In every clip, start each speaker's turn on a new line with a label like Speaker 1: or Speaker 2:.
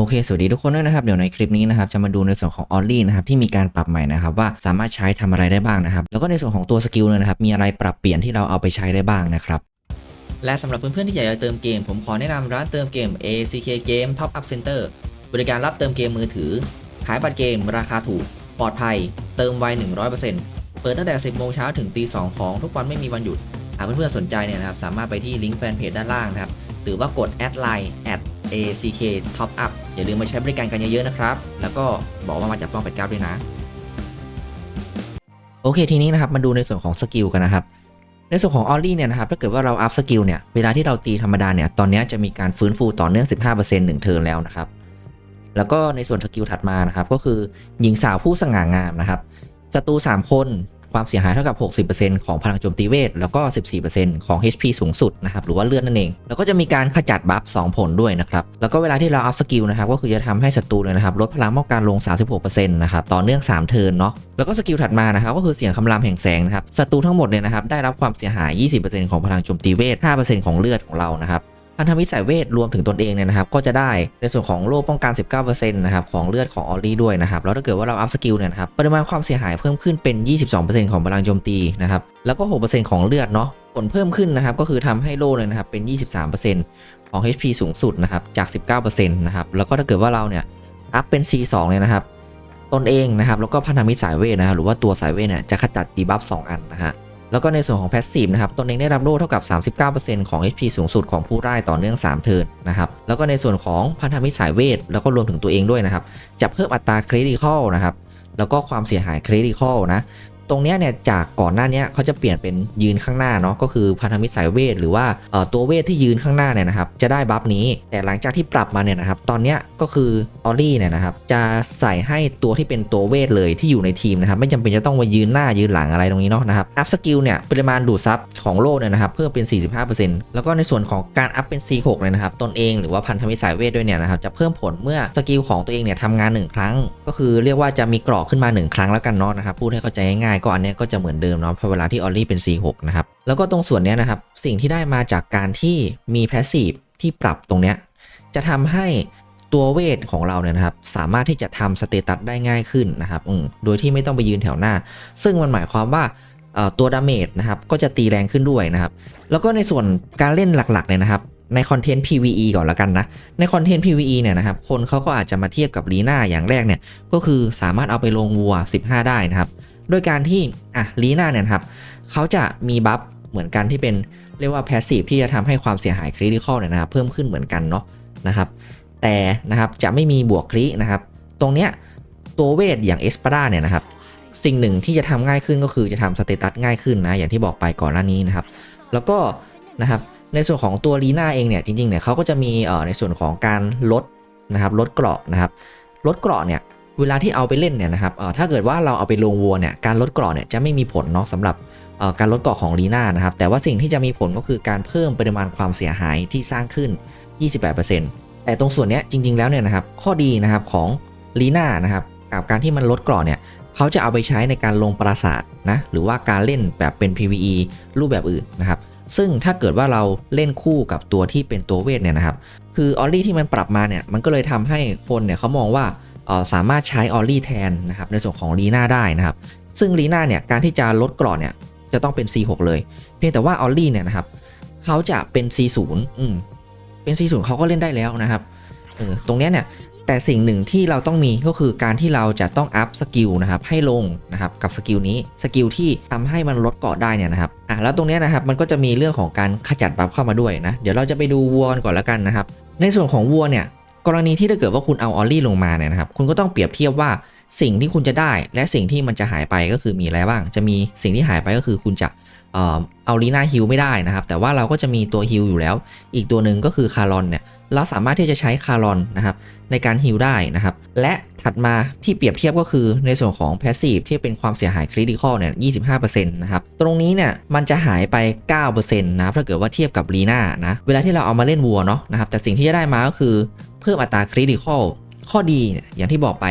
Speaker 1: โอเค สวัสดีทุกคนด้วยนะครับ เดี๋ยวในคลิปนี้นะครับ จะมาดูในส่วนของออลลี่นะครับ ที่มีการปรับใหม่นะครับ ว่าสามารถใช้ทำอะไรได้บ้างนะครับ แล้วก็ในส่วนของตัวสกิลเนี่ยนะครับ มีอะไรปรับเปลี่ยนที่เราเอาไปใช้ได้บ้างนะครับและสำหรับเพื่อนๆที่อยากจะเติมเกม ผมขอแนะนำร้านเติมเกม ACK Game Top Up Center บริการรับเติมเกมมือถือ ขายบัตรเกม ราคาถูก ปลอดภัย เติมไว 100%เปิดตั้งแต่ 10 โมงเช้าถึงตี 2 ของทุกวันไม่มีวันหยุด หากเพื่อนๆสนใจเนี่ยนะครับ สามารถไปที่ลิงก์แฟนเพจด้านล่างนะครับ หรือว่ากดแอดไลน์ at ack top up อย่าลืมมาใช้บริการกันเยอะๆนะครับ แล้วก็บอกว่ามาจากป้องเป็ดเก้าด้วยนะ โอเคทีนี้นะครับมาดูในส่วนของสกิลกันนะครับ ในส่วนของออลลี่เนี่ยนะครับถ้าเกิดว่าเราอัพสกิลเนี่ยเวลาที่เราตีธรรมดาเนี่ยตอนนี้จะมีการฟื้นฟูต่อเนื่อง 15%หนึ่งเทิร์นแล้วนะครับ แล้วก็ในส่วนสกิลถัดมานะครับก็คือหญิงสาวผู้สง่างามนะครับศัตรู3คน ความเสียหายเท่ากับ 60%ของพลังโจมตีเวท แล้วก็ 14%ของ HP สูงสุดนะครับหรือว่าเลือดนั่นเอง แล้วก็จะมีการขจัดบัฟ2ผลด้วยนะครับแล้วก็เวลาที่เราอัพสกิลนะครับก็คือจะทำให้ศัตรูเนี่ยนะครับลดพลังป้องกันลง 36%นะครับต่อเนื่อง 3 เทิร์นเนาะแล้วก็สกิลถัดมานะครับก็คือเสียงคำรามแห่งแสงนะครับศัตรูทั้งหมดเนี่ยนะครับได้รับความเสียหาย 20%ของพลังโจมตีเวท 5%ของเลือดของเรานะครับ พันธมิตรสายเวทรวมถึงตนเองเนี่ยนะครับก็จะได้ในส่วนของโล่ป้องกัน 19%นะครับของเลือดของออลลี่ด้วยนะครับแล้วถ้าเกิดว่าเราอัพสกิลเนี่ยนะครับปริมาณความเสียหายเพิ่มขึ้นเป็น 22%ของพลังโจมตีนะครับแล้วก็ 6%ของเลือดเนาะผลเพิ่มขึ้นนะครับก็คือทำให้โล่เลยนะครับเป็น 23%ของ HP สูงสุดนะครับจาก 19%นะครับแล้วก็ถ้าเกิดว่าเราเนี่ยอัพเป็น C2 เนี่ยนะครับตนเองนะครับแล้วก็พันธมิตรสายเวทนะครับหรือว่าตัวสายเวทเนี่ยจะขจัดดีบัฟ2อันนะฮะ แล้วก็ในส่วนของแพสซีฟนะครับตนเองได้รับโล่เท่ากับ 39%ของ HP สูงสุดของผู้ได้ต่อเนื่อง 3 เทิร์นนะครับแล้วก็ในส่วนของพันธมิตรสายเวท แล้วก็รวมถึงตัวเองด้วยนะครับจะเพิ่มอัตราคริติคอลนะครับแล้วก็ความเสียหายคริติคอลนะ ตรงเนี้ยเนี่ยจากก่อนหน้านี้เขาจะเปลี่ยนเป็นยืนข้างหน้าเนาะก็คือพันธมิตรสายเวทหรือว่าตัวเวทที่ยืนข้างหน้าเนี่ยนะครับจะได้บัฟนี้ แต่หลังจากที่ปรับมาเนี่ยนะครับตอนเนี้ยก็คือออลลี่เนี่ยนะครับจะใส่ให้ตัวที่เป็นตัวเวทเลยที่อยู่ในทีมนะครับไม่จำเป็นจะต้องมายืนหน้ายืนหลังอะไรตรงนี้เนาะนะครับอัพสกิลเนี่ยปริมาณดูดซับของโล่เนี่ยนะครับเพิ่มเป็น 45%แล้วก็ในส่วนของการอัพเป็น C6 เลยนะครับตนเองหรือว่าพันธมิตรสายเวทด้วยเนี่ยนะครับจะเพิ่มผลเมื่อสกิลของตัวเองเนี่ยทำงานหนึ่งครั้ง ก็คือเรียกว่าจะมีกรอกขึ้นมาหนึ่งครั้งแล้วกันเนาะนะครับพูดให้เข้าใจง่ายก็อันเนี้ยก็จะเหมือนเดิมเนาะพอเวลาที่ออลลี่เป็น C6 นะครับ แล้วก็ตรงส่วนนี้นะครับ สิ่งที่ได้มาจากการที่มีแพสซีฟที่ปรับตรงเนี้ยจะทำให้ตัวเวทของเราเนี่ยนะครับ สามารถที่จะทำสเตตัสได้ง่ายขึ้นนะครับโดยที่ไม่ต้องไปยืนแถวหน้า ซึ่งมันหมายความว่าตัวดาเมจนะครับก็จะตีแรงขึ้นด้วยนะครับ แล้วก็ในส่วนการเล่นหลักๆเนี่ยนะครับในคอนเทนต์ PVE ก่อนละกันนะ ในคอนเทนต์ PVE เนี่ยนะครับ คนเขาก็อาจจะมาเทียบกับลีน่าอย่างแรกเนี่ย ก็คือสามารถเอาไปลงวัว 15 ได้นะครับ โดยการที่อะลีน่าเนี่ยครับเขาจะมีบัฟเหมือนกันที่เป็นเรียกว่าแพสซีฟที่จะทำให้ความเสียหายคริติคอลเนี่ยนะครับเพิ่มขึ้นเหมือนกันเนาะนะครับ แต่นะครับจะไม่มีบวกครินะครับ ตรงเนี้ยตัวเวทอย่างเอสปาดาเนี่ยนะครับสิ่งหนึ่งที่จะทำง่ายขึ้นก็คือจะทำสเตตัสง่ายขึ้นนะอย่างที่บอกไปก่อนหน้านี้นะครับ แล้วก็นะครับในส่วนของตัวลีน่าเองเนี่ยจริงๆเนี่ยเขาก็จะมีเอ่อในส่วนของการลดนะครับลดเกราะนะครับลดเกราะเนี่ย เวลาที่เอาไปเล่นเนี่ยนะครับถ้าเกิดว่าเราเอาไปลงวัวเนี่ยการลดเกราะเนี่ยจะไม่มีผลเนาะสำหรับการลดเกราะของลีน่านะครับแต่ว่าสิ่งที่จะมีผลก็คือการเพิ่มปริมาณความเสียหายที่สร้างขึ้น 28%แต่ตรงส่วนนี้จริง ๆแล้วเนี่ยนะครับข้อดีนะครับของลีน่านะครับกับการที่มันลดเกราะเนี่ยเขาจะเอาไปใช้ในการลงปราสาทนะหรือว่าการเล่นแบบเป็น PVE รูปแบบอื่นนะครับซึ่งถ้าเกิดว่าเราเล่นคู่กับตัวที่เป็นตัวเวทเนี่ยนะครับ คือออลลี่ที่มันปรับมาเนี่ยมันก็เลยทำให้คนเนี่ยเขามองว่า สามารถใช้ออลลี่แทนนะครับในส่วนของลีน่าได้นะครับ ซึ่งลีน่าเนี่ยการที่จะลดกรอดเนี่ยจะต้องเป็น C6 เลย เพียงแต่ว่าออลลี่เนี่ยนะครับเขาจะเป็น C0 อืมเป็น C0 เขาก็เล่นได้แล้วนะครับเออตรงเนี้ยเนี่ยแต่สิ่งหนึ่งที่เราต้องมีก็คือการที่เราจะต้องอัพสกิลนะครับให้ลงนะครับกับสกิลนี้สกิลที่ทำให้มันลดเกาะได้เนี่ยนะครับอะแล้วตรงเนี้ยนะครับมันก็จะมีเรื่องของการขจัดบัฟเข้ามาด้วยนะเดี๋ยวเราจะไปดูวัวกันก่อนแล้วกันนะครับ ในส่วนของวัวเนี่ย กรณีที่ถ้าเกิดว่าคุณเอาออลลี่ลงมาเนี่ยนะครับ คุณก็ต้องเปรียบเทียบว่าสิ่งที่คุณจะได้ และสิ่งที่มันจะหายไปก็คือมีอะไรบ้าง จะมีสิ่งที่หายไปก็คือคุณจะเอาลีน่าฮิลไม่ได้นะครับ แต่ว่าเราก็จะมีตัวฮิลอยู่แล้ว อีกตัวหนึ่งก็คือคารอนเนี่ย เราสามารถที่จะใช้คารอนนะครับในการฮิลได้นะครับ และถัดมาที่เปรียบเทียบก็คือในส่วนของ Passive ที่เป็นความเสียหายคริติคอลเนี่ย 25%นะครับ ตรงนี้เนี่ยมันจะหายไป 9%นะครับถ้าเกิดว่าเทียบกับลีน่านะ เวลาที่เราเอามาเล่นวัวเนาะนะครับ แต่สิ่งที่จะได้มาก็คือ เพิ่มอัตราคริติคอลข้อดีเนี่ยอย่างที่บอกไป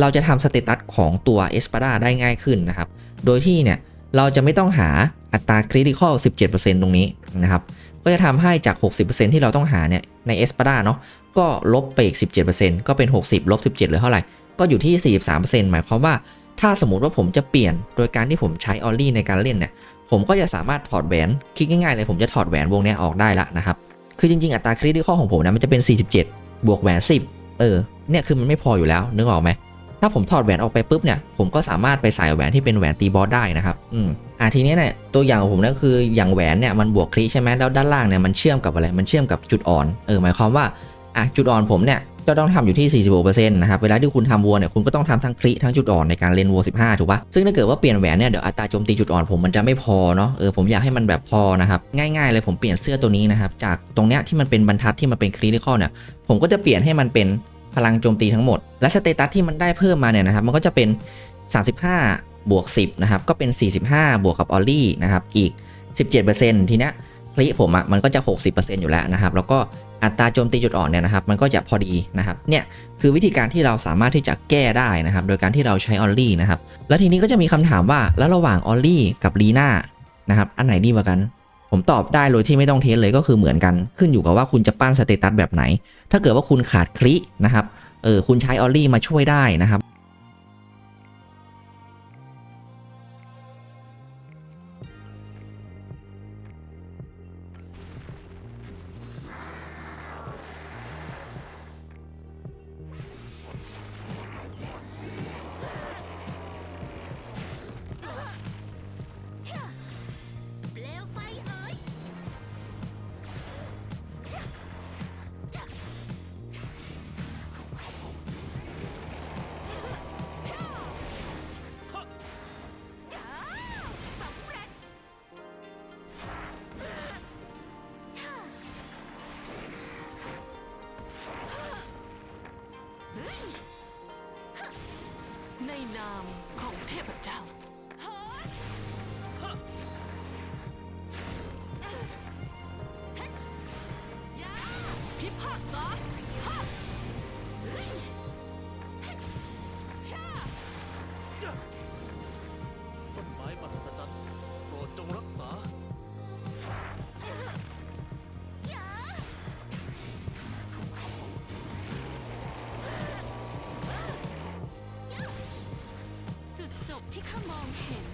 Speaker 1: เราจะทำสเตตัสของตัวเอสปาดาได้ง่ายขึ้นนะครับ โดยที่เนี่ยเราจะไม่ต้องหาอัตราคริติคอล17%ตรงนี้นะครับ ก็จะทำให้จาก 60%ที่เราต้องหาเนี่ยในเอสปาดาเนาะก็ลบไปอีก 17%ก็เป็น 60ลบ17เหลือเท่าไหร่ ก็อยู่ที่ 43%หมายความว่าถ้าสมมติว่าผมจะเปลี่ยนโดยการที่ผมใช้ออลลี่ในการเล่นเนี่ยผมก็จะสามารถถอดแหวนคิดง่ายๆเลยผมจะถอดแหวนวงนี้ออกได้ละนะครับ คือจริงๆ อัตราคริติคอลของผมนะมันจะเป็น 47 บวกแหวน 10 เออ เนี่ยคือมันไม่พออยู่แล้วนึกออกไหม ถ้าผมถอดแหวนออกไปปุ๊บเนี่ย ผมก็สามารถไปใส่แหวนที่เป็นแหวนตีบอสได้นะครับ อืม อะทีนี้เนี่ยตัวอย่างของผมนั่นคืออย่างแหวนเนี่ยมันบวกคลิใช่ไหมแล้วด้านล่างเนี่ยมันเชื่อมกับอะไร มันเชื่อมกับจุดอ่อน เออ หมายความว่า อะจุดอ่อนผมเนี่ย ก็ต้องทำอยู่ที่ 46%นะครับ เวลาที่คุณทำวัวเนี่ย คุณก็ต้องทำทั้งคลิทั้งจุดอ่อนในการเล่นวัว 15 ถูกปะซึ่งถ้าเกิดว่าเปลี่ยนแหวนเนี่ย เดี๋ยวอัตราโจมตีจุดอ่อนผมมันจะไม่พอเนาะ เออ ผมอยากให้มันแบบพอนะครับ ง่ายๆเลยผมเปลี่ยนเสื้อตัวนี้นะครับ จากตรงเนี้ยที่มันเป็นบรรทัดที่มันเป็นคริติคอลเนี่ย ผมก็จะเปลี่ยนให้มันเป็นพลังโจมตีทั้งหมด และสเตตัสที่มันได้เพิ่มมาเนี่ยนะครับ มันก็จะเป็น 35 บวก 10 นะครับ ก็เป็น 45 บวกกับออลลี่นะครับ อีก 17%ทีเนี้ยคลิผมอะ่ะมันก็จะ 60%อยู่แล้วนะครับ แล้วก็ อัตราโจมตีจุดอ่อนเนี่ยนะครับมันก็จะพอดีนะครับเนี่ยคือวิธีการที่เราสามารถที่จะแก้ได้นะครับโดยการที่เราใช้ออลลี่นะครับแล้วทีนี้ก็จะมีคำถามว่าแล้วระหว่างออลลี่กับลีน่านะครับอันไหนดีกว่ากัน ผมตอบได้โดยที่ไม่ต้องเทสเลยก็คือเหมือนกัน ขึ้นอยู่กับว่าคุณจะปั้นสเตตัสแบบไหน ถ้าเกิดว่าคุณขาดคลินะครับเออคุณใช้ออลลี่มาช่วยได้นะครับ
Speaker 2: นามของเทพเจ้า บที่ข้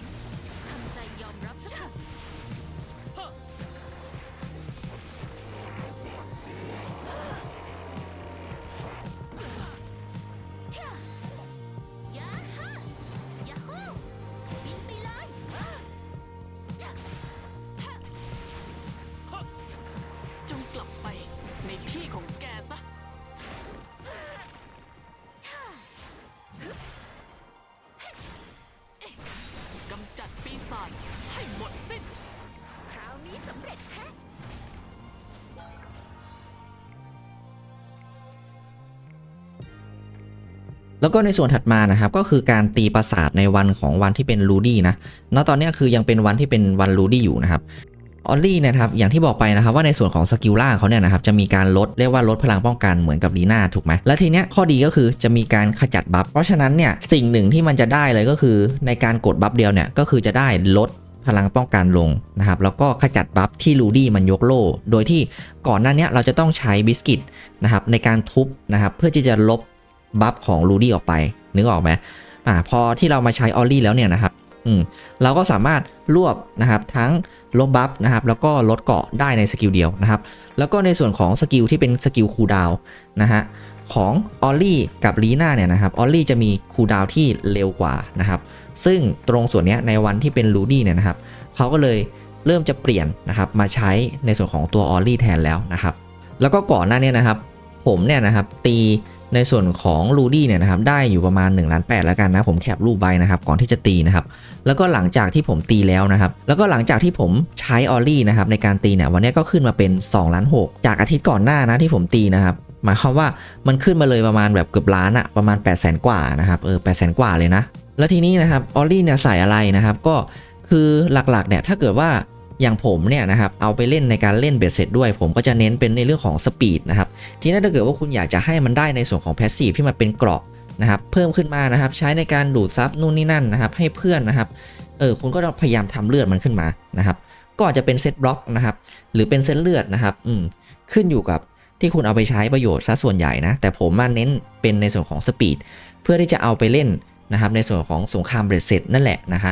Speaker 2: แล้
Speaker 1: วก็ในส่วนถัดมานะครับก็คือการตีประสาทในวันของวันที่เป็นลูดี้นะณตอนนี้คือยังเป็นวันที่เป็นวันลูดี้อยู่นะครับออลลี่นะครับอย่างที่บอกไปนะครับว่าในส่วนของสกิลล่าเขาเนี่ยนะครับจะมีการลดเรียกว่าลดพลังป้องกันเหมือนกับลีน่าถูกไหมและทีเนี้ยข้อดีก็คือจะมีการขจัดบัฟเพราะฉะนั้นเนี่ยสิ่งหนึ่งที่มันจะได้เลยก็คือ ในการกดบัฟเดียวเนี่ยก็คือจะได้ลดพลังป้องกันลงนะครับแล้วก็ขจัดบัฟที่ลูดี้มันยกโล่โดยที่ก่อนหน้านี้เราจะต้องใช้บิสกิตนะครับในการทุบนะครับเพื่อที่จะลบ บัฟของลูดี้ออกไป นึกออกไหมอ่าพอที่เรามาใช้ออลลี่แล้วเนี่ยนะครับอืมเราก็สามารถรวบนะครับทั้งลบบัฟนะครับแล้วก็ลดเกาะได้ในสกิลเดียวนะครับ แล้วก็ในส่วนของสกิลที่เป็นสกิลคูดาวนะฮะของออลลี่กับลีน่าเนี่ยนะครับออลลี่จะมีคูดาวที่เร็วกว่านะครับ ซึ่งตรงส่วนเนี้ยในวันที่เป็นลูดี้เนี่ยนะครับเขาก็เลยเริ่มจะเปลี่ยนนะครับมาใช้ในส่วนของตัวออลลี่แทนแล้วนะครับ แล้วก็ก่อนหน้าเนี้นะครับ ผมเนี่ยนะครับตี ในส่วนของลูดี้เนี่ยนะครับได้อยู่ประมาณ1ล้าน8แล้วกันนะผมแคปรูปใบนะครับก่อนที่จะตีนะครับแล้วก็หลังจากที่ผมตีแล้วนะครับแล้วก็หลังจากที่ผมใช้ออลลี่นะครับในการตีเนี่ยวันนี้ก็ขึ้นมาเป็น2ล้าน6จากอาทิตย์ก่อนหน้านะที่ผมตีนะครับหมายความว่ามันขึ้นมาเลยประมาณแบบเกือบล้านอะประมาณ 8 0 0 0 0 0กว่านะครับเออ8 0 0 0 0 0กว่าเลยนะ แล้วทีนี้นะครับออลลี่เนี่ยใส่อะไรนะครับก็คือหลักๆเนี่ยถ้าเกิดว่า อย่างผมเนี่ยนะครับเอาไปเล่นในการเล่นเบสเสร็จด้วย ผมก็จะเน้นเป็นในเรื่องของสปีดนะครับทีนี้ถ้าเกิดว่าคุณอยากจะให้มันได้ในส่วนของแพสซีฟที่มันเป็นเกราะนะครับเพิ่มขึ้นมานะครับ ใช้ในการดูดซับนู่นนี่นั่นนะครับ ให้เพื่อนนะครับเออคุณก็พยายามทำเลือดมันขึ้นมานะครับ ก็อาจจะเป็นเซตบล็อกนะครับ หรือเป็นเซตเลือดนะครับ อืมขึ้นอยู่กับที่คุณเอาไปใช้ประโยชน์ซะส่วนใหญ่นะ แต่ผมมาเน้นเป็นในส่วนของสปีดเพื่อที่จะเอาไปเล่นนะครับ ในส่วนของสงครามเบรดเซตนั่นแหละนะคะ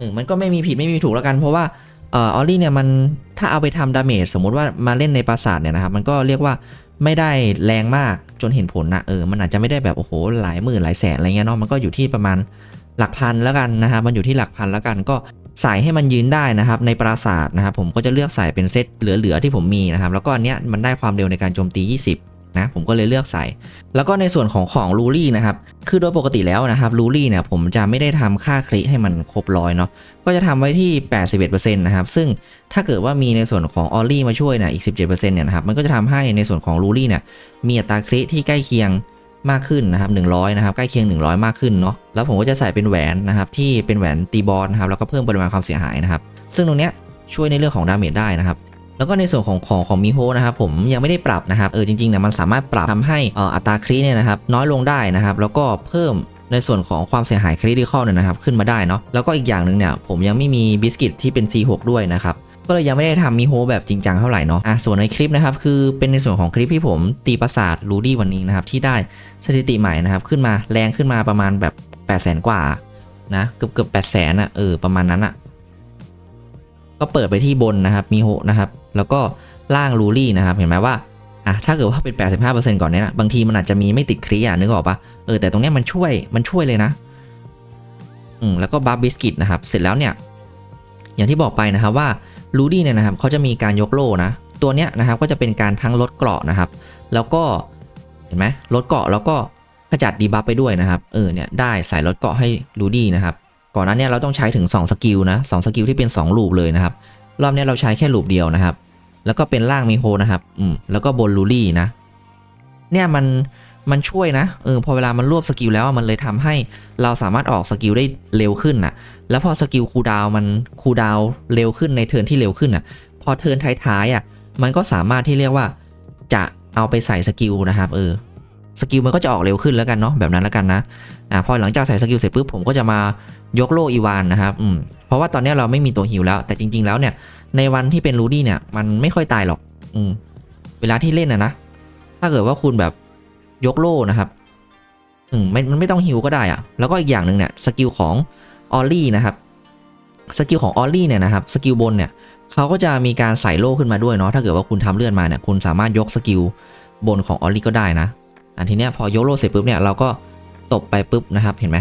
Speaker 1: อืมมันก็ไม่มีผิดไม่มีถูกแล้วกันเพราะว่า ออออลลี่เนี่ยมันถ้าเอาไปทำดาเมจสมมุติว่ามาเล่นในปราสาทเนี่ยนะครับ มันก็เรียกว่าไม่ได้แรงมากจนเห็นผลนะเออมันอาจจะไม่ได้แบบโอ้โหหลายหมื่นหลายแสนอะไรเงี้ยเนาะมันก็อยู่ที่ประมาณหลักพันแล้วกันนะครับมันอยู่ที่หลักพันแล้วกันก็ใส่ให้มันยืนได้นะครับ ในปราสาทนะครับ ผมก็จะเลือกใส่เป็นเซตเหลือๆที่ผมมีนะครับ แล้วก็อันเนี้ยมันได้ความเร็วในการโจมตี 20 นะ ผมก็เลยเลือกใส่ แล้วก็ในส่วนของของลูรี่นะครับ คือโดยปกติแล้วนะครับลูรี่เนี่ยผมจะไม่ได้ทำค่าคลิให้มันครบร้อยเนาะ ก็จะทำไว้ที่ 81%นะครับ ซึ่งถ้าเกิดว่ามีในส่วนของออลลี่มาช่วยนี่ยอีก 17%เนี่ยนะครับ มันก็จะทำให้ในส่วนของลูรี่เนี่ยมีอัตราคลิที่ใกล้เคียงมากขึ้นนะครับ100นะครับใกล้เคียง 100 มากขึ้นเนาะ แล้วผมก็จะใส่เป็นแหวนนะครับที่เป็นแหวนตีบอลนะครับแล้วก็เพิ่มปริมาณความเสียหายนะครับ ซึ่งตรงเนี้ยช่วยในเรื่องของดาเมจได้นะครับ แล้วก็ในส่วนของของของมิโฮนะครับผมยังไม่ได้ปรับนะครับเออจริงๆเนี่ยมันสามารถปรับทำให้อ,อ,อัตราคริเนี่ยนะครับน้อยลงได้นะครับแล้วก็เพิ่มในส่วนของความเสียหายคริติคอลเนี่ยนะครับขึ้นมาได้เนาะแล้วก็อีกอย่างหนึ่งเนี่ยผมยังไม่มีบิสกิตที่เป็น C6 ด้วยนะครับก็เลยยังไม่ได้ทำมิโฮแบบจริงจังเท่าไหร่เนาะอะส่วนในคลิปนะครับ คือเป็นในส่วนของคลิปที่ผมตีประสาทรูดี้วันนี้นะครับ ที่ได้สถิติใหม่นะครับ ขึ้นมาแรงขึ้นมาประมาณแบบ 8 0 0 0 0 0กว่านะ เกือบเกือบแปดแสนอะเออประมาณนั้นอะก็เปิดไปที่บนนะครับมิโฮนะครับ แล้วก็ล่างรูลี่นะครับ เห็นไหมว่าอะถ้าเกิดว่าเป็น 85%ก่อนเนี้ยนะบางทีมันอาจจะมีไม่ติดคลีอะนึกออกปะเออแต่ตรงเนี้ยมันช่วยมันช่วยเลยนะอืมแล้วก็บัฟบิสกิตนะครับ เสร็จแล้วเนี่ย อย่างที่บอกไปนะครับว่ารูดี้เนี่ยนะครับเขาจะมีการยกโล่นะ ตัวเนี้ยนะครับก็จะเป็นการทั้งลดเกราะนะครับ แล้วก็เห็นไหมลดเกราะแล้วก็ขจัดดีบัฟไปด้วยนะครับ เออเนี่ยได้ใส่ลดเกราะให้รูดี้นะครับ ก่อนหน้าเนี้เราต้องใช้ถึง 2 สกิลนะสสกิลที่เป็น 2 ลูปเลยนะครับ รอบนี้เราใช้แค่ลูปเดียวนะครับ แล้วก็เป็นล่างมิโฮนะครับ อืม แล้วก็บนลูลี่นะ เนี่ยมัน มันช่วยนะ เออ พอเวลามันรวบสกิลแล้วมันเลยทำให้เราสามารถออกสกิลได้เร็วขึ้นน่ะ แล้วพอสกิลคูดาวมันคูดาวเร็วขึ้นในเทิร์นที่เร็วขึ้นน่ะ พอเทิร์นท้ายๆอะ มันก็สามารถที่เรียกว่าจะเอาไปใส่สกิลนะครับ เออ สกิลมันก็จะออกเร็วขึ้นแล้วกันเนาะแบบนั้นแล้วกันนะอ่าพอหลังจากใส่สกิลเสร็จปุ๊บผมก็จะมายกโลอีวานนะครับอืมเพราะว่าตอนนี้เราไม่มีตัวฮิวแล้ว แต่จริง ๆ แล้วเนี่ยในวันที่เป็นรูดี้เนี่ยมันไม่ค่อยตายหรอกอืมเวลาที่เล่นนะนะถ้าเกิดว่าคุณแบบยกโล่นะครับอืมไม่มันไม่ต้องฮิวก็ได้อะแล้วก็อีกอย่างหนึ่งเนี่ยสกิลของออลลี่นะครับสกิลของออลลี่เนี่ยนะครับสกิลบนเนี่ยเขาก็จะมีการใส่โล่ขึ้นมาด้วยเนาะถ้าเกิดว่าคุณทำเลื่อนมาเนี่ยคุณสามารถยกสกิลบนของออลลี่ก็ได้นะ อันทีเนี้ยพอยกโลดเสร็จปุ๊บเนี่ยเราก็ตบไปปุ๊บนะครับเห็นไหม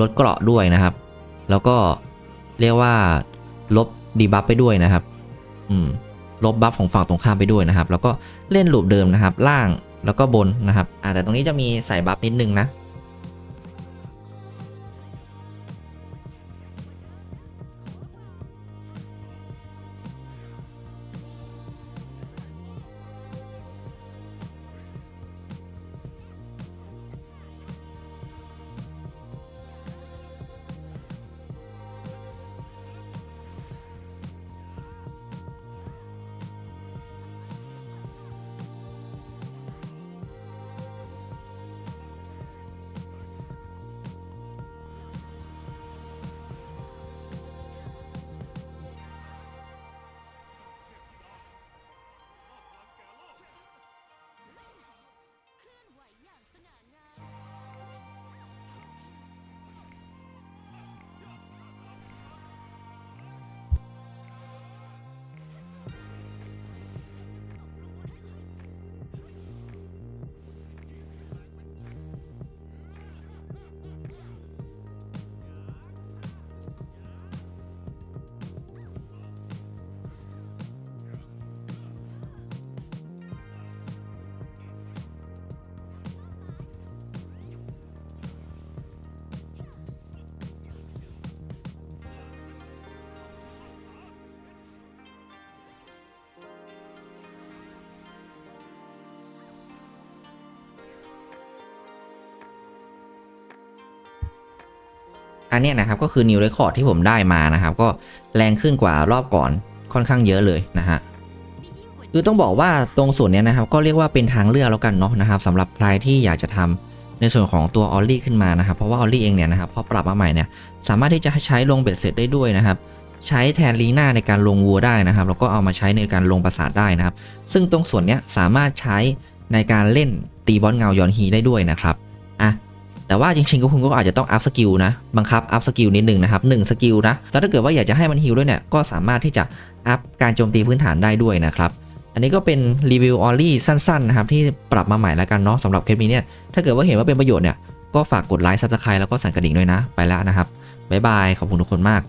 Speaker 1: ลดเกราะด้วยนะครับ แล้วก็เรียกว่าลบดีบัฟไปด้วยนะครับ อืมลบบัฟของฝั่งตรงข้ามไปด้วยนะครับ แล้วก็เล่นลูปเดิมนะครับ ล่างแล้วก็บนนะครับอ่าแต่ตรงนี้จะมีใส่บัฟนิดนึงนะ อันนี้นะครับก็คือ new record ที่ผมได้มานะครับ ก็แรงขึ้นกว่ารอบก่อนค่อนข้างเยอะเลยนะฮะคือต้องบอกว่าตรงส่วนนี้นะครับก็เรียกว่าเป็นทางเลือกแล้วกันเนาะนะครับสำหรับใครที่อยากจะทำในส่วนของตัวออลลี่ขึ้นมานะครับเพราะว่าออลลี่เองเนี่ยนะครับพอปรับมาใหม่เนี่ยสามารถที่จะใช้ลงเบ็ดเสร็จได้ด้วยนะครับใช้แทนลีน่าในการลงวัวได้นะครับแล้วก็เอามาใช้ในการลงประสาทได้นะครับ ซึ่งตรงส่วนนี้สามารถใช้ในการเล่นตีบอสเงาย้อนฮีได้ด้วยนะครับอะ แต่ว่าจริงๆก็คุณก็อาจจะต้องอัพสกิลนะบังคับอัพสกิลนิดหนึ่งนะครับหนึ่งสกิลนะแล้วถ้าเกิดว่าอยากจะให้มันฮิลด้วยเนี่ยก็สามารถที่จะอัพการโจมตีพื้นฐานได้ด้วยนะครับอันนี้ก็เป็นรีวิวออลลี่สั้นๆนะครับที่ปรับมาใหม่แล้วกันเนาะสำหรับคลิปนี้เนี่ยถ้าเกิดว่าเห็นว่าเป็นประโยชน์เนี่ยก็ฝากกดไลค์ซับสไครต์แล้วก็สั่นกระดิ่งด้วยนะ ไปแล้วนะครับบ๊ายบายขอบคุณทุกคนมาก